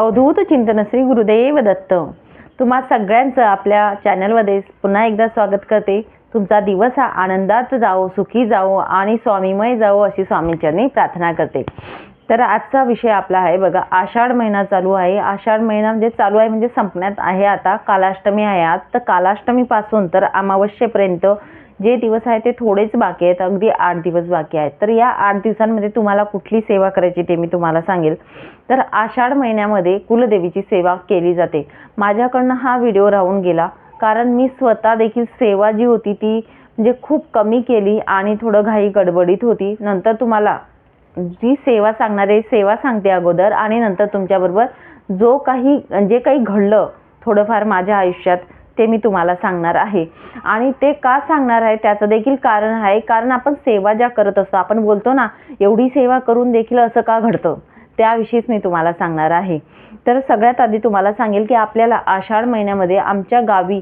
अवधूत चिंतन श्री गुरुदेव दत्त. तुम्हा सगळ्यांचं आपल्या चॅनलमध्ये पुन्हा एकदा स्वागत करते. तुमचा दिवस हा आनंदात जावो सुखी जावो आणि स्वामीमय जावो अशी स्वामींचरणी प्रार्थना करते. तर आजचा विषय आपला आहे बघा आषाढ महिना चालू आहे. आषाढ महिना म्हणजे चालू आहे म्हणजे संपण्यात आहे आता. कालाष्टमी आहे आज. तर कालाष्टमीपासून तर अमावस्येपर्यंत जे दिवस आहे ते थोडेच बाकी आहेत अगदी आठ दिवस बाकी आहेत. तर या आठ दिवसांमध्ये तुम्हाला कुठली सेवा करायची ते मी तुम्हाला सांगेल. तर आषाढ महिन्यामध्ये कुलदेवीची सेवा केली जाते. माझ्याकडनं हा व्हिडिओ राहून गेला. कारण मी स्वतः देखील सेवा जी होती ती म्हणजे खूप कमी केली आणि थोडं घाई गडबडीत होती. नंतर तुम्हाला जी सेवा सांगणारे सेवा सांगते अगोदर आणि नंतर तुमच्याबरोबर जो काही जे काही घडलं थोडंफार माझ्या आयुष्यात ते मी तुम्हाला सांगणार आहे. आणि ते का सांगणार आहे त्याचं देखील कारण आहे. कारण आपण सेवा ज्या करत असतो आपण बोलतो ना एवढी सेवा करून देखील असं का घडतं? त्याविषयीच मी तुम्हाला सांगणार आहे. तर सगळ्यात आधी तुम्हाला सांगेल की आपल्याला आषाढ महिन्यामध्ये आमच्या गावी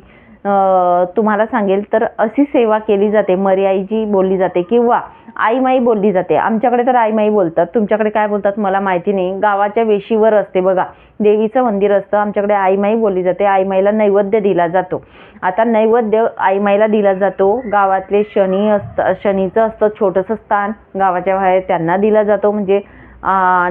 तुम्हाला सांगेल तर अशी सेवा केली जाते. मर्याईची बोलली जाते किंवा आईमाई बोलली जाते. आमच्याकडे तर आईमाई बोलतात. तुमच्याकडे काय बोलतात मला माहिती नाही. गावाच्या वेशीवर असते बघा. देवीचं मंदिर असतं. आमच्याकडे आईमाई बोलली जाते. आईमाईला नैवेद्य दिला जातो. आता नैवेद्य आईमाईला दिला जातो. गावातले शनी असतं शनीचं असतं छोटंसं स्थान. गावाच्या बाहेर त्यांना दिला जातो. म्हणजे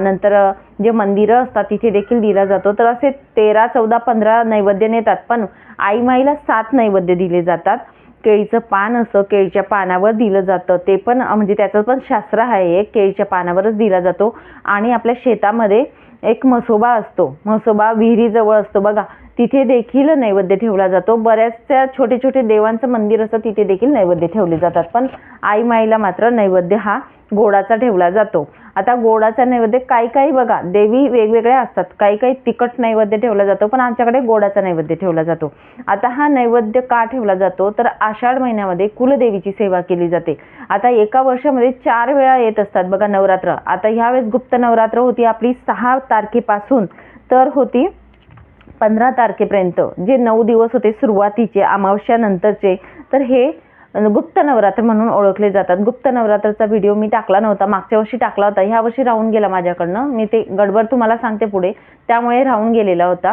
नंतर जे मंदिरं असतात तिथे देखील दिला जातो. तर असे तेरा चौदा पंधरा नैवेद्य नेतात. पण आई माईला सात नैवेद्य दिले जातात. केळीचं पान असं केळीच्या पानावर दिलं जातं. ते पण म्हणजे त्याचं पण शास्त्र आहे एक. केळीच्या पानावरच दिला जातो. आणि आपल्या शेतामध्ये एक म्हसोबा असतो. म्हसोबा विहिरीजवळ असतो. बघा तिथे देखील नैवेद्य ठेवला जातो. बऱ्याचशा छोटे छोटे देवांचं मंदिर असतं तिथे देखील नैवेद्य ठेवले जातात. पण आई माईला मात्र नैवेद्य हा गोडाचा ठेवला जातो. आता गोडाचा नैवेद्य काही काही बघा देवी वेगवेगळ्या असतात. काही काही तिखट नैवेद्य ठेवला जातो पण आमच्याकडे गोडाचा नैवेद्य ठेवला जातो. आता हा नैवेद्य का ठेवला जातो? तर आषाढ महिन्यामध्ये कुलदेवीची सेवा केली जाते. आता एका वर्षामध्ये चार वेळा येत असतात बघा नवरात्र. आता ह्यावेळेस गुप्त नवरात्र होती आपली सहा तारखेपासून. तर होती पंधरा तारखेपर्यंत जे नऊ दिवस होते सुरुवातीचे अमावस्यानंतरचे. तर हे गुप्त नवरात्र म्हणून ओळखले जातात. गुप्त नवरात्राचा व्हिडिओ मी टाकला नव्हता. मागच्या वर्षी टाकला होता. ह्या वर्षी राहून गेला माझ्याकडनं. मी ते गडबड तुम्हाला सांगते पुढे. त्यामुळे राहून गेलेला होता.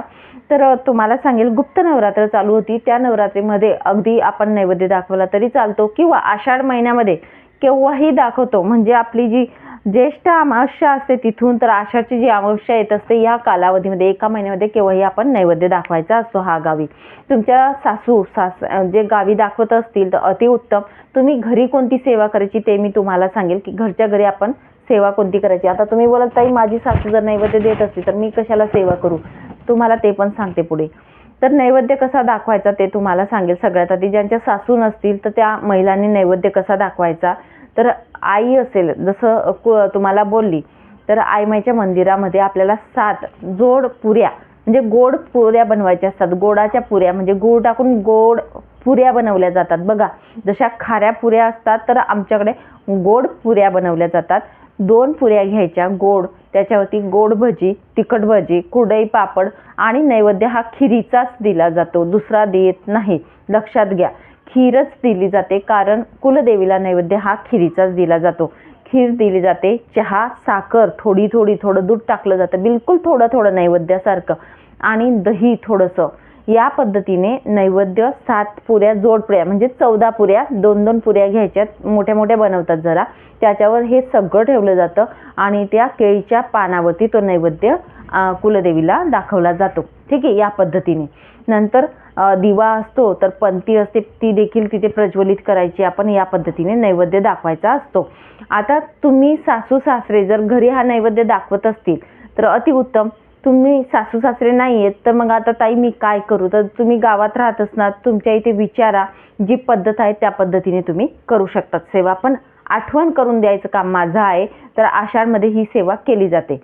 तर तुम्हाला सांगेल गुप्त नवरात्र चालू होती. त्या नवरात्रीमध्ये अगदी आपण नैवेद्य दाखवला तरी चालतो किंवा आषाढ महिन्यामध्ये केव्हाही दाखवतो. म्हणजे आपली जी ज्येष्ठ अमावस्या असते तिथून तर आषाढची जी अमावस्या येत असते या कालावधीमध्ये एका महिन्यामध्ये केव्हाही आपण नैवेद्य दाखवायचा असतो हा गावी. तुमच्या सासू सास जे गावी दाखवत असतील तर अतिउत्तम तुम्ही घरी कोणती सेवा करायची ते मी तुम्हाला सांगेल की घरच्या घरी आपण सेवा कोणती करायची? आता तुम्ही बोलत ताई माझी सासू जर नैवेद्य देत असतील तर मी कशाला सेवा करू? तुम्हाला ते पण सांगते पुढे. तर नैवेद्य कसा दाखवायचा ते तुम्हाला सांगेल सगळ्यात आधी. ज्यांच्या सासू नसतील तर त्या महिलांनी नैवेद्य कसा दाखवायचा? तर आई असेल जसं कु- तुम्हाला बोलली तर आईमाईच्या मंदिरामध्ये आपल्याला सात जोड पुऱ्या म्हणजे गोड पुऱ्या बनवायच्या असतात. गोडाच्या पुऱ्या म्हणजे गूळ टाकून गोड पुऱ्या बनवल्या जातात. बघा जशा खाऱ्या पुऱ्या असतात तर आमच्याकडे गोड पुऱ्या बनवल्या जातात. दोन पुऱ्या घ्यायच्या गोड त्याच्यावरती गोड भजी तिखट भजी कुरडई पापड आणि नैवेद्य हा खिरीचाच दिला जातो. दुसरा देत नाही. लक्षात घ्या. खीरच दिली जाते कारण कुलदेवीला नैवेद्य हा खिरीचाच दिला जातो. खीर दिली जाते चहा साखर थोडी थोडी थोडं दूध टाकलं जातं बिलकुल थोडं थोडं नैवेद्यासारखं. आणि दही थोडंसं. या पद्धतीने नैवेद्य सात पुऱ्या जोड पुऱ्या म्हणजे चौदा पुऱ्या दोन दोन पुऱ्या घ्यायच्यात मोठ्या मोठ्या बनवतात जरा. त्याच्यावर हे सगळं ठेवलं जातं आणि त्या केळीच्या पानावरती तो नैवेद्य कुलदेवीला दाखवला जातो. ठीक आहे? या पद्धतीने. नंतर दिवा असतो तर पंथी असते ती देखील तिथे प्रज्वलित करायची. आपण या पद्धतीने नैवेद्य दाखवायचा असतो. आता तुम्ही सासू सासरे जर घरी हा नैवेद्य दाखवत असतील तर अतिउत्तम. तुम्ही सासू सासरे नाही आहेत तर मग आता ताई मी काय करू? तर तुम्ही गावात राहत असणार तुमच्या इथे विचारा जी पद्धत आहे त्या पद्धतीने तुम्ही करू शकतात सेवा. पण आठवण करून द्यायचं काम माझं आहे तर आषाढमध्ये ही सेवा केली जाते.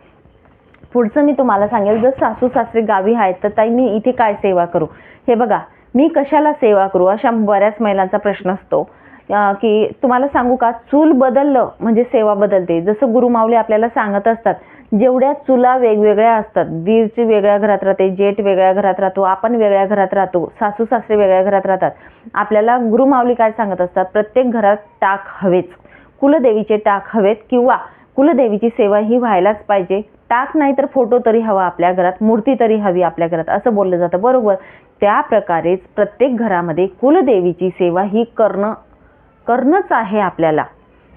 पुढचं मी तुम्हाला सांगेल जर सासू सासरे गावी आहेत तर ताई मी इथे काय सेवा करू? हे बघा मी कशाला सेवा करू? अशा बऱ्याच महिलांचा प्रश्न असतो. की तुम्हाला सांगू का? चूल बदललं म्हणजे सेवा बदलते. जसं गुरुमाऊली आपल्याला सांगत असतात जेवढ्या चुला वेगवेगळ्या असतात दीरची वेगळ्या घरात राहते जेठ वेगळ्या घरात राहतो आपण वेगळ्या घरात राहतो सासू सासरे वेगळ्या घरात राहतात. आपल्याला गुरुमाऊली काय सांगत असतात प्रत्येक घरात टाक हवेच कुलदेवीचे टाक हवेत किंवा कुलदेवीची सेवा ही व्हायलाच पाहिजे. टाक नाही तर फोटो तरी हवा आपल्या घरात मूर्ती तरी हवी आपल्या घरात असं बोललं जातं. बरोबर? त्या प्रकारेच प्रत्येक घरामध्ये कुलदेवीची सेवा ही करणं करणंच आहे आपल्याला.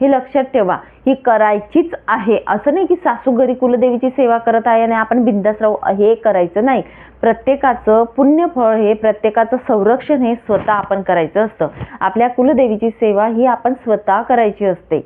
हे लक्षात ठेवा ही करायचीच आहे. असं नाही की सासू घरी कुलदेवीची सेवा करत आहे आणि आपण बिंदास राहू हे करायचं नाही. प्रत्येकाचं पुण्यफळ हे प्रत्येकाचं संरक्षण हे स्वतः आपण करायचं असतं. आपल्या कुलदेवीची सेवा ही आपण स्वतः करायची असते.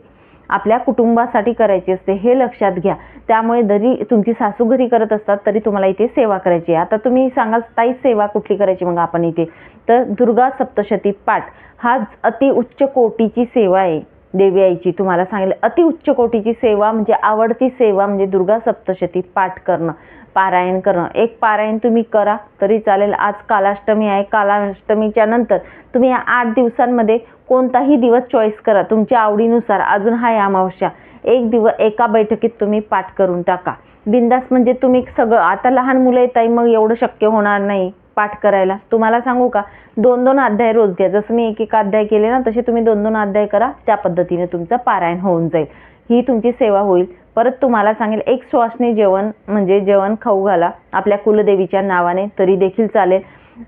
आपल्या कुटुंबासाठी करायची असते हे लक्षात घ्या. त्यामुळे जरी तुमची सासू घरी करत असतात तरी तुम्हाला इथे सेवा करायची आहे. आता तुम्ही सांगाल ताई सेवा कुठली करायची? मग आपण इथे. तर दुर्गा सप्तशती पाठ. हा अति उच्च कोटीची सेवा आहे. देवी आईची तुम्हाला सांगितलं. अति उच्च कोटीची सेवा म्हणजे आवडती सेवा म्हणजे दुर्गा सप्तशती पाठ करणं पारायण करणं. एक पारायण तुम्ही करा तरी चालेल. आज कालाष्टमी आहे. कालाष्टमीच्या नंतर तुम्ही या आठ दिवसांमध्ये कोणताही दिवस चॉईस करा. तुमच्या आवडीनुसार. अजून हा अमावस्या. एक दिवस एका बैठकीत तुम्ही पाठ करून टाका. बिंदास म्हणजे तुम्ही सगळं आता लहान मुलं येत आहे मग एवढं शक्य होणार नाही. पाठ करायला. तुम्हाला सांगू का? दोन दोन अध्याय रोज घ्या. जसं मी एक एक अध्याय केले ना तसे तुम्ही दोन दोन अध्याय करा. त्या पद्धतीने तुमचं पारायण होऊन जाईल. ही तुमची सेवा होईल. परत तुम्हाला सांगेल एक श्वासने जेवण म्हणजे जेवण खाऊ घाला. आपल्या कुलदेवीच्या नावाने तरी देखील चालेल.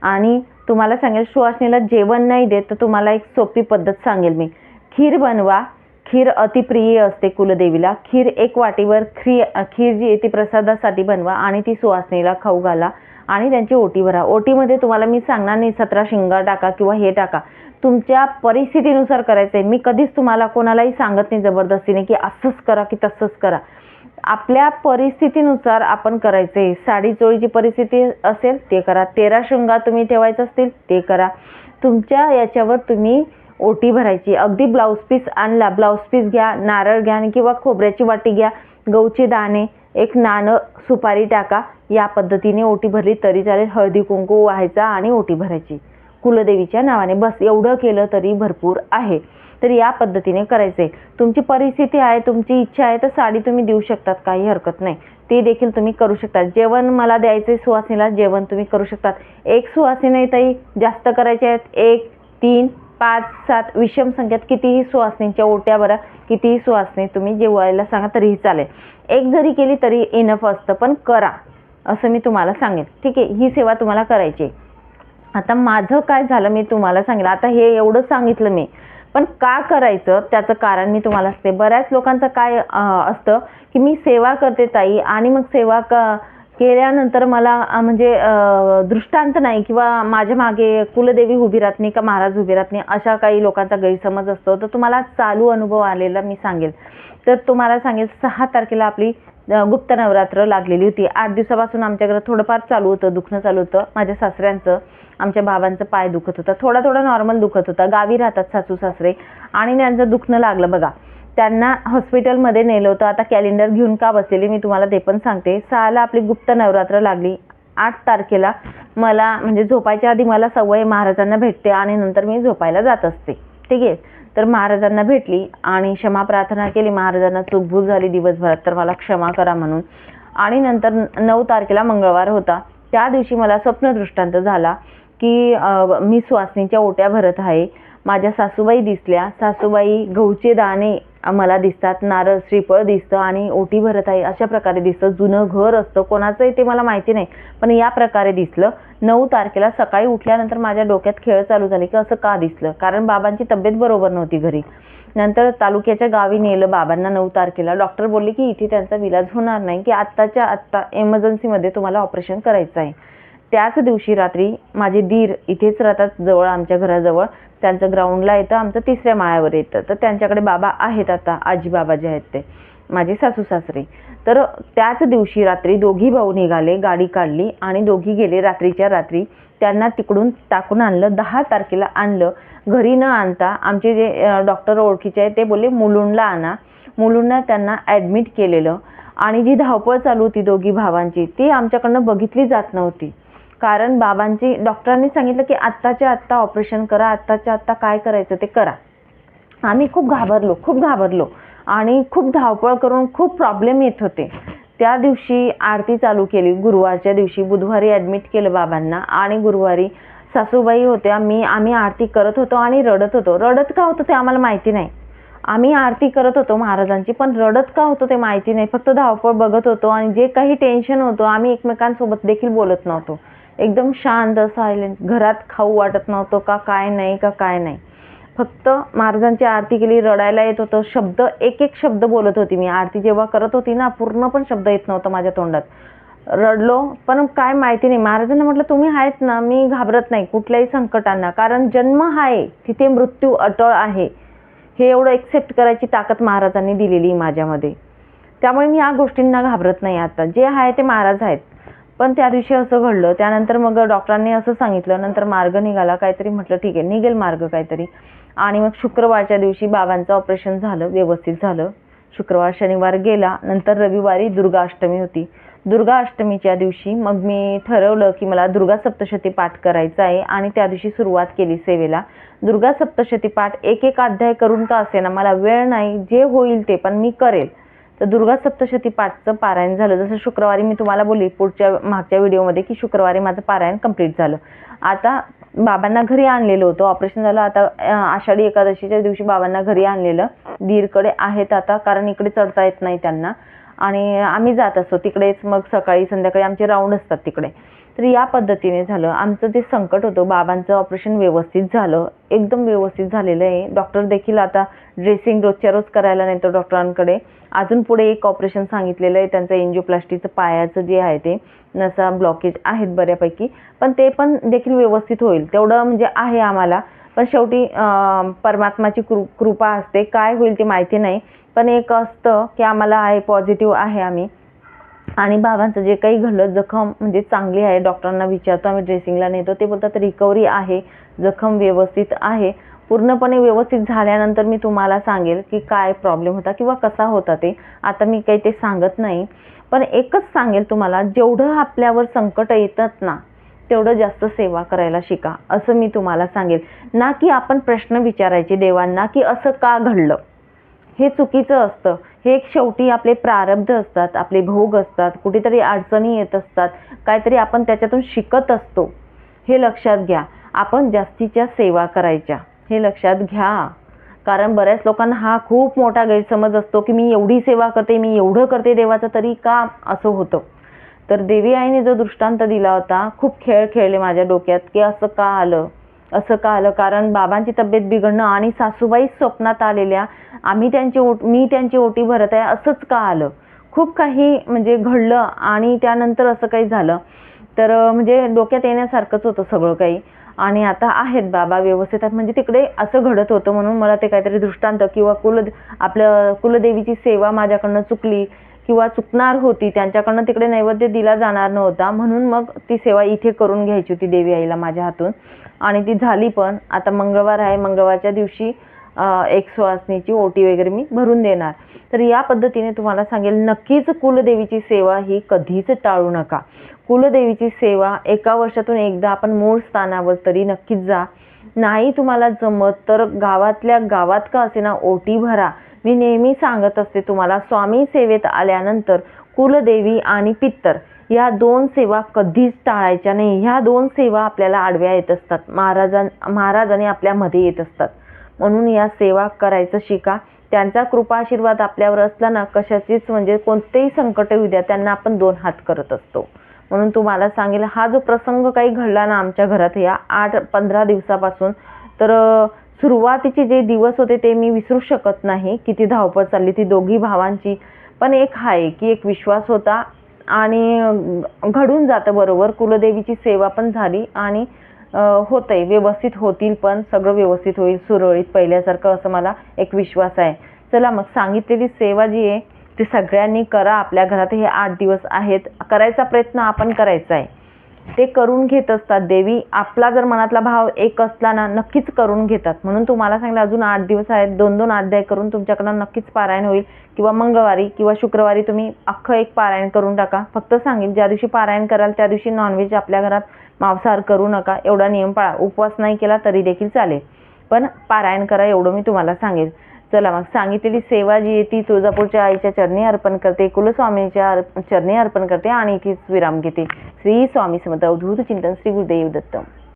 आणि तुम्हाला सांगेल सुवासनीला जेवण नाही देत तर तुम्हाला एक सोपी पद्धत सांगेल मी. खीर बनवा. खीर अतिप्रिय असते कुलदेवीला. खीर एक वाटीवर खीर खीर जी आहे ती प्रसादासाठी बनवा आणि ती सुवासनीला खाऊ घाला. आणि त्यांची ओटी भरा. ओटीमध्ये तुम्हाला मी सांगणार नाही सतरा शिंगा टाका किंवा हे टाका. तुमच्या परिस्थितीनुसार करायचं आहे मी कधीच तुम्हाला कोणालाही सांगत नाही जबरदस्तीने की असंच करा की तसंच करा. आपल्या परिस्थितीनुसार आपण करायचे साडी चोळीची परिस्थिती असेल ते करा. तेरा शृंगा तुम्ही ठेवायचं असतील ते करा. तुमच्या याच्यावर तुम्ही ओटी भरायची. अगदी ब्लाऊज पीस आणला. ब्लाऊज पीस घ्या नारळ घ्या किंवा खोबऱ्याची वाटी घ्या. गहूचे दाणे एक नाणं सुपारी टाका. या पद्धतीने ओटी भरली तरी चालेल. हळदी कुंकू व्हायचा आणि ओटी भरायची. कुलदेवीच्या नावाने. बस एवढं केलं तरी भरपूर आहे. तर या पद्धतीने करायचे तुमची परिस्थिती आहे तुमची इच्छा आहे तर साडी तुम्ही देऊ शकतात. काही हरकत नाही. ते देखील तुम्ही करू शकता जेवण मला द्यायचे सुवासिनीला. जेवण तुम्ही करू शकतात. एक सुवासिनी ताई जास्त करायचे आहेत. एक तीन पाच सात विषम संख्यात कितीही सुवासनीच्या ओट्या बरा कितीही सुवासनी तुम्ही जेवायला सांगा तरीही चालेल. एक जरी केली तरी इनफ असतं पण करा असं मी तुम्हाला सांगेन. ठीक आहे ही सेवा तुम्हाला करायची आहे. आता माझं काय झालं मी तुम्हाला सांगेन. आता हे एवढं सांगितलं मी. पण का करायचं? त्याचं कारण मी तुम्हाला असते बऱ्याच लोकांचं काय असतं की मी सेवा करते ताई आणि मग सेवा क केल्यानंतर मला म्हणजे दृष्टांत नाही किंवा माझ्या मागे कुलदेवी उभी राहत नाही का महाराज उभी राहत नाही अशा काही लोकांचा गैरसमज असतो. तर तुम्हाला चालू अनुभव आलेला मी सांगेल. तर तुम्हाला सांगेल सहा तारखेला आपली गुप्त नवरात्र लागलेली होती. आठ दिवसापासून आमच्याकडं थोडंफार चालू होतं दुखणं चालू होतं. माझ्या सासऱ्यांचं आमच्या बाबांचं पाय दुखत होता. थोडा थोडा नॉर्मल दुखत होता. गावी राहतात सासू सासरे आणि त्यांचं दुखणं लागलं बघा. त्यांना हॉस्पिटलमध्ये नेलं होतं. आता कॅलेंडर घेऊन का बसलेली मी तुम्हाला ते पण सांगते. सहाला आपली गुप्त नवरात्र लागली. आठ तारखेला मला म्हणजे झोपायच्या आधी मला सवय महाराजांना भेटते आणि नंतर मी झोपायला जात असते. ठीक आहे? तर महाराजांना भेटली आणि क्षमा प्रार्थना केली. महाराजांना चूकभूल झाली. दिवसभरात तर मला क्षमा करा म्हणून. आणि नंतर नऊ तारखेला मंगळवार होता. त्या दिवशी मला स्वप्नदृष्टांत झाला की मी सुवासिनीच्या ओट्या भरत आहे. माझ्या सासूबाई दिसल्या. सासूबाई गहूचे दाणे मला दिसतात नारळ श्रीफळ दिसतं आणि ओटी भरत आहे. अशा प्रकारे दिसतं. जुनं घर असतं. कोणाचंही ते मला माहिती नाही. पण या प्रकारे दिसलं. नऊ तारखेला सकाळी उठल्यानंतर माझ्या डोक्यात खेळ चालू झाले की असं का दिसलं? कारण बाबांची तब्येत बरोबर नव्हती घरी. नंतर तालुक्याच्या गावी नेलं बाबांना नऊ तारखेला. डॉक्टर बोलले की इथे त्यांचा विलाज होणार नाही की आत्ताच्या आत्ता एमर्जन्सीमध्ये तुम्हाला ऑपरेशन करायचं आहे. त्याच दिवशी रात्री माझे दीर इथेच राहतात जवळ आमच्या घराजवळ. त्यांचं ग्राउंडला येतं आमचं तिसऱ्या माळ्यावर येतं. तर त्यांच्याकडे बाबा आहेत आता आजी बाबा जे आहेत ते माझे सासू सासरे. तर त्याच दिवशी रात्री दोघी भाऊ निघाले गाडी काढली आणि दोघी गेले रात्रीच्या रात्री. त्यांना तिकडून टाकून आणलं दहा तारखेला आणलं. घरी न आणता आमचे जे डॉक्टर ओळखीचे आहेत ते बोलले मुलुंडला आणा. मुलुंडला त्यांना ॲडमिट केलेलं. आणि जी धावपळ चालू होती दोघी भावांची ती आमच्याकडनं बघितली जात नव्हती. कारण बाबांची डॉक्टरांनी सांगितलं की आत्ताच्या आत्ता ऑपरेशन करा आत्ताच्या आत्ता काय करायचं ते करा. आम्ही खूप घाबरलो खूप घाबरलो. आणि खूप धावपळ करून खूप प्रॉब्लेम येत होते. त्या दिवशी आरती चालू केली गुरुवारच्या दिवशी. बुधवारी ॲडमिट केलं बाबांना आणि गुरुवारी सासूबाई होत्या. मी आम्ही आरती करत होतो आणि रडत होतो. रडत का होतं ते आम्हाला माहिती नाही. आम्ही आरती करत होतो महाराजांची पण रडत का होतो ते माहिती नाही. फक्त धावपळ बघत होतो आणि जे काही टेन्शन होतं आम्ही एकमेकांसोबत देखील बोलत नव्हतो. एकदम शांत सायलेंट घरात खाऊ वाटत नव्हतं का काय नाही का काय नाही. फक्त महाराजांची आरती केली रडायला येत होतं. शब्द एक एक शब्द बोलत होती मी. आरती जेव्हा करत होती ना पूर्ण पण शब्द येत नव्हता माझ्या तोंडात. रडलो पण काय माहिती नाही. महाराजांना म्हटलं तुम्ही आहेत ना मी घाबरत नाही. कुठल्याही संकटांना. कारण जन्म आहे तिथे मृत्यू अटळ आहे. हे एवढं एक्सेप्ट करायची ताकद महाराजांनी दिलेली माझ्यामध्ये. त्यामुळे मी या गोष्टींना घाबरत नाही आता. जे आहे ते महाराज आहेत. पण त्या दिवशी असं घडलं. त्यानंतर मग डॉक्टरांनी असं सांगितलं नंतर मार्ग निघाला. काहीतरी म्हटलं ठीक आहे निघेल मार्ग काहीतरी. आणि मग शुक्रवारच्या दिवशी बाबांचं ऑपरेशन झालं व्यवस्थित झालं. शुक्रवार शनिवार गेला. नंतर रविवारी दुर्गाष्टमी होती. दुर्गा अष्टमीच्या दिवशी मग मी ठरवलं की मला दुर्गा सप्तशती पाठ करायचा आहे आणि त्या दिवशी सुरुवात केली सेवेला. दुर्गा सप्तशती पाठ एक एक अध्याय करून का असे ना मला वेळ नाही जे होईल ते पण मी करेल. तर दुर्गा सप्तशती पाठचं पारायण झालं. जसं शुक्रवारी मी तुम्हाला बोलली पुढच्या मागच्या व्हिडिओमध्ये की शुक्रवारी माझं पारायण कंप्लीट झालं. आता बाबांना घरी आणलेलं होतं. ऑपरेशन झालं. आता आषाढी एकादशीच्या दिवशी बाबांना घरी आणलेलं. दीरकडे आहेत आता कारण इकडे चढता येत नाही त्यांना. आणि आम्ही जात असतो. तिकडेच मग सकाळी संध्याकाळी आमचे राऊंड असतात तिकडे. तर या पद्धतीने झालं. आमचं जे संकट होतं बाबांचं ऑपरेशन व्यवस्थित झालं. एकदम व्यवस्थित झालेलं आहे. डॉक्टर देखील आता ड्रेसिंग रोजच्या रोज करायला नाही तर डॉक्टरांकडे अजून पुढे एक ऑपरेशन सांगितलेलं आहे. त्यांचं एन्जिओप्लास्टीचं पायाचं जे आहे ते नसा ब्लॉकेज आहेत बऱ्यापैकी. पण ते पण देखील व्यवस्थित होईल. तेवढं म्हणजे आहे आम्हाला. पण शेवटी परमात्माची कृ कृपा असते. काय होईल ते माहिती नाही. पण एक असतं की आम्हाला आहे पॉझिटिव्ह आहे आम्ही. आणि बाबांचं जे काही घडलं जखम म्हणजे चांगली आहे. डॉक्टरांना विचारतो आम्ही ड्रेसिंगला नेतो. ते बोलतात रिकव्हरी आहे. जखम व्यवस्थित आहे. पूर्णपणे व्यवस्थित झाल्यानंतर मी तुम्हाला सांगेल की काय प्रॉब्लेम होता किंवा कसा होता ते. आता मी काही ते सांगत नाही. पण एकच सांगेल तुम्हाला जेवढं आपल्यावर संकट येतात ना तेवढं जास्त सेवा करायला शिका असं मी तुम्हाला सांगेल ना की आपण प्रश्न विचारायचे देवांना की असं का घडलं? हे चुकीचं असतं. हे एक शेवटी आपले प्रारब्ध असतात आपले भोग असतात कुठेतरी अडचणी येत असतात काहीतरी आपण त्याच्यातून शिकत असतो. हे लक्षात घ्या आपण जास्तीच्या सेवा करायच्या. हे लक्षात घ्या. कारण बऱ्याच लोकांना हा खूप मोठा गैरसमज असतो की मी एवढी सेवा करते मी एवढं करते देवाचं तरी का असं होतं? तर देवी आईने जो दृष्टांत दिला होता खूप खेळ खेळले माझ्या डोक्यात की असं का आलं? असं का आलं? कारण बाबांची तब्येत बिघडणं आणि सासूबाई स्वप्नात आलेल्या आम्ही त्यांची ओट मी त्यांची ओटी भरत आहे असंच का आलं? खूप काही म्हणजे घडलं आणि त्यानंतर असं काही झालं. तर म्हणजे डोक्यात येण्यासारखंच होतं सगळं काही. आणि आता आहेत बाबा व्यवस्थित आहेत. म्हणजे तिकडे असं घडत होतं म्हणून मला ते काहीतरी दृष्टांत किंवा कुल आपलं कुलदेवीची सेवा माझ्याकडनं चुकली. किंवा चुकणार होती त्यांच्याकडनं तिकडे नैवेद्य दिला जाणार नव्हता म्हणून मग ती सेवा इथे करून घ्यायची होती देवी आईला माझ्या हातून. आणि ती झाली पण आता मंगळवार आहे मंगळवारच्या दिवशी एक सुवासनीची ओटी वगैरे मी भरून देणार. तर या पद्धतीने तुम्हाला सांगेल नक्कीच कुलदेवीची सेवा ही कधीच टाळू नका. कुलदेवीची सेवा एका वर्षातून एकदा आपण मूळ स्थानावर तरी नक्कीच जा. नाही तुम्हाला जमत तर गावातल्या गावात का असे ना ओटी भरा. मी नेहमी सांगत असते तुम्हाला स्वामी सेवेत आल्यानंतर कुलदेवी आणि पित्तर या दोन सेवा कधीच टाळायच्या नाही. ह्या दोन सेवा आपल्याला आडव्या येत असतात. महाराजां महाराजाने आपल्यामध्ये येत असतात. म्हणून या सेवा करायचं शिका. त्यांचा कृपा आशीर्वाद आपल्यावर असला ना कशाचीच म्हणजे कोणतेही संकट येऊ द्या त्यांना आपण दोन हात करत असतो. म्हणून तुम्हाला सांगेल हा जो प्रसंग काही घडला ना आमच्या घरात या आठ पंधरा दिवसापासून तर सुरुवातीचे जे दिवस होते ते मी विसरू शकत नाही किती धावपळ चालली ती दोघी भावांची. पण एक आहे की एक विश्वास होता आणि घडून जातं बरोबर. कुलदेवीची सेवा पण झाली आणि अं, होतंय. व्यवस्थित होतील पण सगळं व्यवस्थित होईल सुरळीत पहिल्यासारखं असं मला एक विश्वास आहे. चला मग सांगितलेली सेवा जी आहे ती सगळ्यांनी करा. आपल्या घरात हे आठ दिवस आहेत. करायचा प्रयत्न आपण करायचा आहे. ते करून घेत असतात. देवी आपला जर मनातला भाव एक असला ना नक्कीच करून घेतात. म्हणून तुम्हाला सांगितलं अजून आठ दिवस आहेत. दोन दोन अध्याय करून तुमच्याकडनं नक्कीच पारायण होईल. किंवा मंगळवारी किंवा शुक्रवारी तुम्ही अख्खं एक पारायण करून टाका. फक्त सांगेन ज्या दिवशी पारायण कराल त्या दिवशी नॉनव्हेज आपल्या घरात मांसाहार करू नका. एवढा नियम पाळा. उपवास नाही केला तरी देखील चालेल. पण पारायण करा एवढं मी तुम्हाला सांगेल चला मग सांगितलेली सेवा जी आहे ती तुळजापूरच्या आईच्या चरणी अर्पण करते कुलस्वामीच्या अर्प- चरणी अर्पण करते आणि इथेच विराम घेते. श्री स्वामी समर्थ अवधूत चिंतन श्री गुरुदेव दत्त